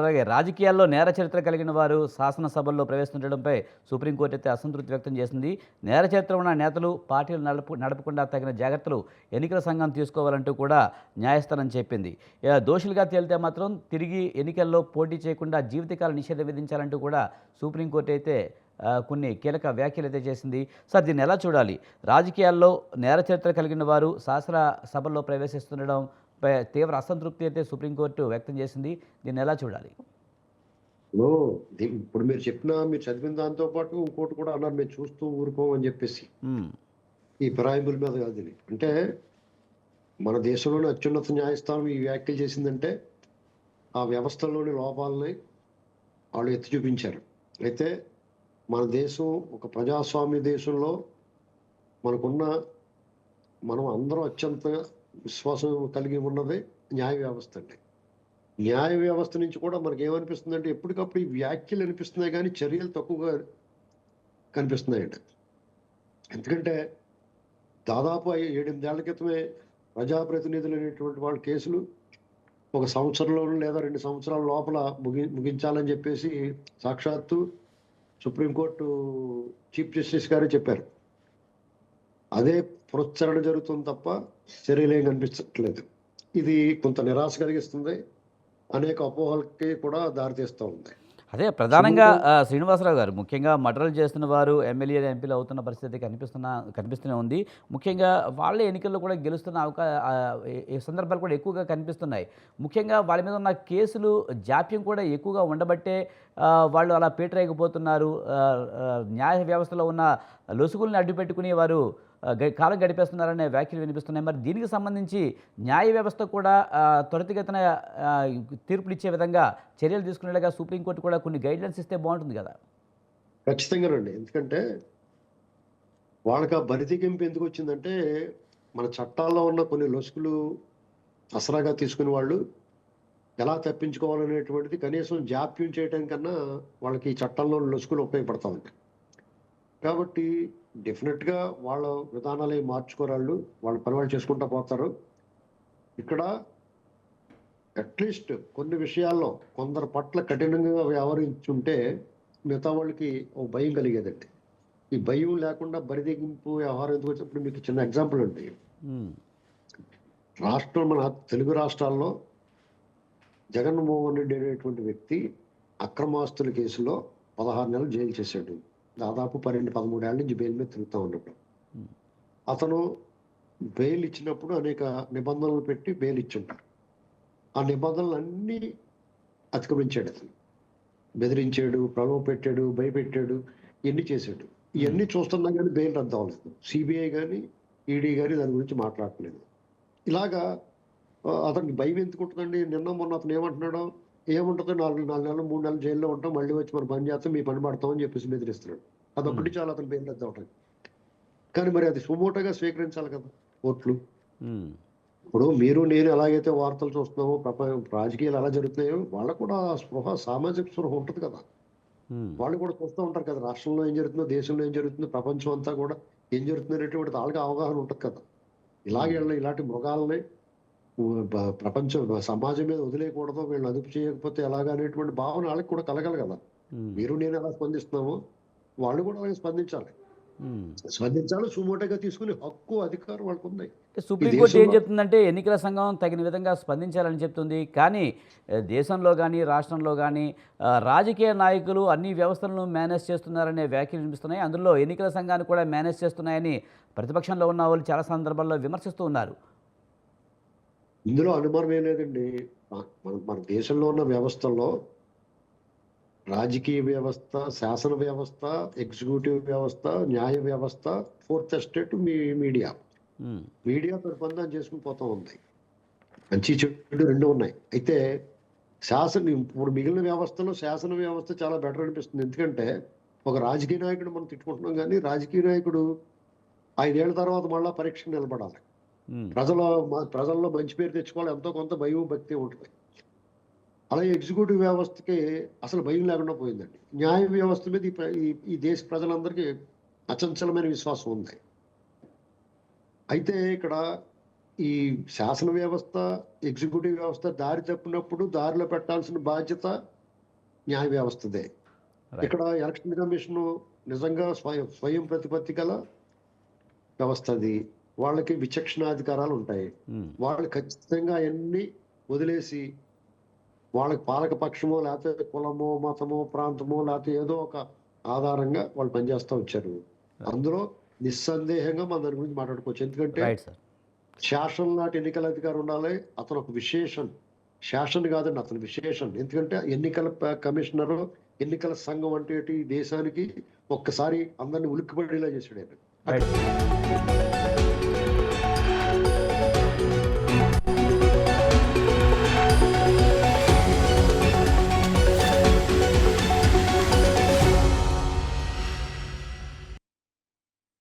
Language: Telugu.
అలాగే రాజకీయాల్లో నేర చరిత్ర కలిగిన వారు శాసనసభల్లో ప్రవేశించడంపై సుప్రీంకోర్టు అయితే అసంతృప్తి వ్యక్తం చేసింది. నేర చరిత్ర ఉన్న నేతలు పార్టీలు నడుపు నడపకుండా తగిన జాగ్రత్తలు ఎన్నికల సంఘం తీసుకోవాలంటూ కూడా న్యాయస్థానం చెప్పింది. దోషులుగా తేలితే మాత్రం తిరిగి ఎన్నికల్లో పోటీ చేయకుండా జీవితకాల నిషేధం విధించాలంటూ కూడా సుప్రీంకోర్టు అయితే కొన్ని కీలక వ్యాఖ్యలు అయితే చేసింది. సార్ దీన్ని ఎలా చూడాలి? రాజకీయాల్లో నేర చరిత్ర కలిగిన వారు శాసన సభల్లో ప్రవేశిస్తుండడం తీవ్ర అసంతృప్తి అయితే సుప్రీంకోర్టు వ్యక్తం చేసింది దీన్ని ఎలా చూడాలి ఇప్పుడు మీరు చెప్పిన మీరు చదివిన దాంతో పాటు ఇంకోటి కూడా అన్నారు మేము చూస్తూ ఊరుకోమని చెప్పేసి. ఈ ఫిరాయింపుల మీద కాదు. అంటే మన దేశంలోని అత్యున్నత న్యాయస్థానం ఈ వ్యాఖ్యలు చేసిందంటే ఆ వ్యవస్థలోని లోపాలని వాళ్ళు ఎత్తి చూపించారు అయితే మన దేశం ఒక ప్రజాస్వామ్య దేశంలో మనకున్న మనం అందరం అత్యంత విశ్వాసం కలిగి ఉన్నది న్యాయ వ్యవస్థ అండి. న్యాయ వ్యవస్థ నుంచి కూడా మనకి ఏమనిపిస్తుందంటే ఎప్పటికప్పుడు ఈ వ్యాఖ్యలు అనిపిస్తున్నాయి కానీ చర్యలు తక్కువగా కనిపిస్తున్నాయండి. ఎందుకంటే దాదాపు ఏడెనిమిదేళ్ళ క్రితమే ప్రజాప్రతినిధులు అనేటువంటి వాళ్ళ కేసులు ఒక సంవత్సరంలో లేదా రెండు సంవత్సరాల లోపల ముగి ముగించాలని చెప్పేసి సాక్షాత్తు సుప్రీంకోర్టు చీఫ్ జస్టిస్ గారు చెప్పారు. అదే పునశ్చరణ జరుగుతుంది తప్ప చర్యలేం కనిపించట్లేదు. ఇది కొంత నిరాశ కలిగిస్తుంది. అనేక అపోహలకి కూడా దారితీస్తూ ఉంది. అదే ప్రధానంగా శ్రీనివాసరావు గారు ముఖ్యంగా మర్డర్లు చేస్తున్న వారు ఎమ్మెల్యే ఎంపీలు అవుతున్న పరిస్థితి కనిపిస్తున్న కనిపిస్తూనే ఉంది. ముఖ్యంగా వాళ్ళే ఎన్నికల్లో కూడా గెలుస్తున్న అవకా సందర్భాలు కూడా ఎక్కువగా కనిపిస్తున్నాయి. ముఖ్యంగా వాళ్ళ మీద ఉన్న కేసులు జాప్యం కూడా ఎక్కువగా ఉండబట్టే వాళ్ళు అలా ఆ, న్యాయ వ్యవస్థలో ఉన్న లొసుగుల్ని అడ్డుపెట్టుకుని వారు గ- కాలం గడిపేస్తున్నారనే వ్యాఖ్యలు వినిపిస్తున్నాయి. మరి దీనికి సంబంధించి న్యాయ వ్యవస్థ కూడా త్వరితగతిన తీర్పులు ఇచ్చే విధంగా చర్యలు తీసుకునేలాగా సుప్రీంకోర్టు కూడా కొన్ని గైడ్లైన్స్ ఇస్తే బాగుంటుంది కదా? ఖచ్చితంగా రండి. ఎందుకంటే వాళ్ళకి ఆ బరితెగింపు ఎందుకు వచ్చిందంటే మన చట్టాల్లో ఉన్న కొన్ని లొసుకులు అసరాగా తీసుకుని వాళ్ళు ఎలా తప్పించుకోవాలనేటువంటిది కనీసం జాప్యం చేయడం కన్నా వాళ్ళకి ఈ చట్టంలో లొసుకులు ఉపయోగపడతా ఉంటాయి. కాబట్టి డెఫినెట్గా వాళ్ళ విధానాలు మార్చుకోరాళ్ళు వాళ్ళ పని వాళ్ళు చేసుకుంటా పోతారు. ఇక్కడ అట్లీస్ట్ కొన్ని విషయాల్లో కొందరు పట్ల కఠినంగా వ్యవహరించుంటే మిగతా వాళ్ళకి ఓ భయం కలిగేదండి. ఈ భయం లేకుండా బరిదెగింపు వ్యవహారం ఎందుకు వచ్చినప్పుడు మీకు చిన్న ఎగ్జాంపుల్ ఉమ్, రాష్ట్రం మన తెలుగు రాష్ట్రాల్లో జగన్మోహన్ రెడ్డి అనేటువంటి వ్యక్తి అక్రమాస్తుల కేసులో పదహారు నెలలు జైలు చేశాడు. దాదాపు పన్నెండు పదమూడేళ్ళ నుంచి బెయిల్ మీద తిరుగుతూ ఉన్నాడు. అతను బెయిల్ ఇచ్చినప్పుడు అనేక నిబంధనలు పెట్టి బెయిల్ ఇచ్చుంటాడు. ఆ నిబంధనలు అన్నీ అతిక్రమించాడు అతను. బెదిరించాడు ప్రలోభ పెట్టాడు భయపెట్టాడు ఇవన్నీ చేశాడు. ఇవన్నీ చూస్తున్నా కానీ బెయిల్ రద్దు అవ్వలేదు. సిబిఐ కానీ ఈడీ కానీ దాని గురించి మాట్లాడట్లేదు. ఇలాగా అతనికి భయం ఎందుకు ఉంటుందండి? నిన్న మొన్న అతను ఏమంటున్నాడు? ఏముంటుందో నాలుగు నాలుగు నెలలు మూడు నెలలు జైల్లో ఉంటాం మళ్ళీ వచ్చి మన పని చేస్తాం మీ పని పడతామని చెప్పేసి బెదిరిస్తున్నాడు. అదొకటి చాలా అతను బెయిల్ రద్దు అవటం కానీ మరి అది సుమోటోగా స్వీకరించాలి కదా కోర్టులు ఉమ్, ఇప్పుడు మీరు నేను ఎలాగైతే వార్తలు చూస్తున్నామో ప్రపంచ రాజకీయాలు ఎలా జరుగుతున్నాయో వాళ్ళకు కూడా ఆ స్పృహ సామాజిక స్పృహ ఉంటుంది కదా. వాళ్ళు కూడా చూస్తూ ఉంటారు కదా రాష్ట్రంలో ఏం జరుగుతుందో దేశంలో ఏం జరుగుతుందో ప్రపంచం అంతా కూడా ఏం జరుగుతుంది అనేటువంటి వాళ్ళకి అవగాహన ఉంటుంది కదా. ఇలాగే ఇలాంటి మృగాలని ప్రపంచం సమాజం మీద వదిలేయకూడదు వీళ్ళని అదుపు చేయకపోతే ఎలాగా అనేటువంటి భావన వాళ్ళకి కూడా కలగాలి కదా. మీరు నేను ఎలా స్పందిస్తున్నామో? వాళ్ళు కూడా అలాగే స్పందించాలి. స్పందించాలి సుమోటగా తీసుకునే హక్కు అధికారం వాళ్ళకు ఉన్నాయి సుప్రీంకోర్టు ఏం చెప్తుందంటే ఎన్నికల సంఘం తగిన విధంగా స్పందించాలని చెప్తుంది. కానీ దేశంలో కానీ రాష్ట్రంలో కానీ రాజకీయ నాయకులు అన్ని వ్యవస్థలను మేనేజ్ చేస్తున్నారనే వ్యాఖ్యలు వినిపిస్తున్నాయి. అందులో ఎన్నికల సంఘాన్ని కూడా మేనేజ్ చేస్తున్నాయని ప్రతిపక్షంలో ఉన్న వాళ్ళు చాలా సందర్భాల్లో విమర్శిస్తూ ఉన్నారు. ఇందులో అనుమానం ఏం లేదండి. మన మన దేశంలో ఉన్న వ్యవస్థల్లో రాజకీయ వ్యవస్థ శాసన వ్యవస్థ ఎగ్జిక్యూటివ్ వ్యవస్థ న్యాయ వ్యవస్థ ఫోర్త్ ఎస్టేట్ మీ మీడియా. మీడియా పరిబంధం చేసుకుని పోతా ఉంది. మంచి చెడు రెండు ఉన్నాయి. అయితే శాసన ఇప్పుడు మిగిలిన వ్యవస్థలో శాసన వ్యవస్థ చాలా బెటర్ అనిపిస్తుంది. ఎందుకంటే ఒక రాజకీయ నాయకుడు మనం తిట్టుకుంటున్నాం కానీ రాజకీయ నాయకుడు ఐదేళ్ళ తర్వాత మళ్ళా పరీక్షకు నిలబడాలి. ప్రజల ప్రజల్లో మంచి పేరు తెచ్చుకోవాలి ఎంతో కొంత భయం భక్తి ఉంటుంది. అలాగే ఎగ్జిక్యూటివ్ వ్యవస్థకి అసలు భయం లేకుండా పోయిందండి. న్యాయ వ్యవస్థ మీద ఈ దేశ ప్రజలందరికీ అచంచలమైన విశ్వాసం ఉంది. అయితే ఇక్కడ ఈ శాసన వ్యవస్థ ఎగ్జిక్యూటివ్ వ్యవస్థ దారి తప్పినప్పుడు దారిలో పెట్టాల్సిన బాధ్యత న్యాయ వ్యవస్థదే. ఇక్కడ ఎలక్షన్ కమిషన్ నిజంగా స్వయం స్వయం ప్రతిపత్తి గల వ్యవస్థ అది వాళ్ళకి విచక్షణాధికారాలు ఉంటాయి. వాళ్ళు ఖచ్చితంగా అవన్నీ వదిలేసి వాళ్ళకి పాలక పక్షమో లేకపోతే కులమో మతమో ప్రాంతమో లేకపోతే ఏదో ఒక ఆధారంగా వాళ్ళు పనిచేస్తూ వచ్చారు. అందులో నిస్సందేహంగా మనం దాని గురించి మాట్లాడుకోవచ్చు. ఎందుకంటే శాసనం నాటి ఎన్నికల అధికారి ఉండాలి. అతను ఒక విశేషం. శాసన్ కాదండి అతను విశేషం. ఎందుకంటే ఎన్నికల కమిషనర్ ఎన్నికల సంఘం అంటే దేశానికి ఒక్కసారి అందరిని ఉలిక్కిపడేలా చేశాడు ఆయన.